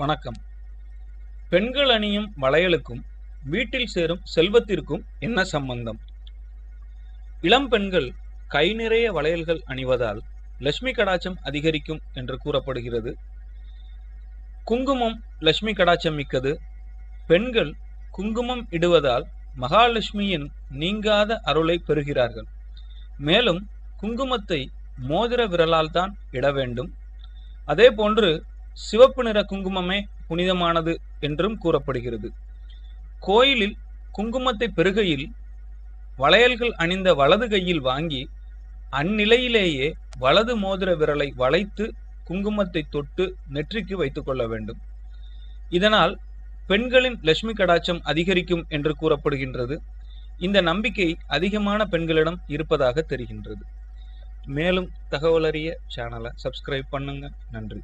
வணக்கம். பெண்கள் அணியும் வளையலுக்கும் வீட்டில் சேரும் செல்வத்திற்கும் என்ன சம்பந்தம்? இளம் பெண்கள் கை நிறைய வளையல்கள் அணிவதால் லட்சுமி கடாச்சம் அதிகரிக்கும் என்று கூறப்படுகிறது. குங்குமம் லட்சுமி கடாச்சம் மிக்கது. பெண்கள் குங்குமம் இடுவதால் மகாலட்சுமியின் நீங்காத அருளை பெறுகிறார்கள். மேலும் குங்குமத்தை மோதிர விரலால் தான் இட வேண்டும். அதே போன்று சிவப்பு நிற குங்குமமே புனிதமானது என்றும் கூறப்படுகிறது. கோயிலில் குங்குமத்தை பெருகையில் வளையல்கள் அணிந்த வலது கையில் வாங்கி அந்நிலையிலேயே வலது மோதிர விரலை வளைத்து குங்குமத்தை தொட்டு நெற்றிக்கு வைத்துக் கொள்ள வேண்டும். இதனால் பெண்களின் லட்சுமி கடாச்சம் அதிகரிக்கும் என்று கூறப்படுகின்றது. இந்த நம்பிக்கை அதிகமான பெண்களிடம் இருப்பதாக தெரிகின்றது. மேலும் தகவலறிய சேனலை சப்ஸ்கிரைப் பண்ணுங்க. நன்றி.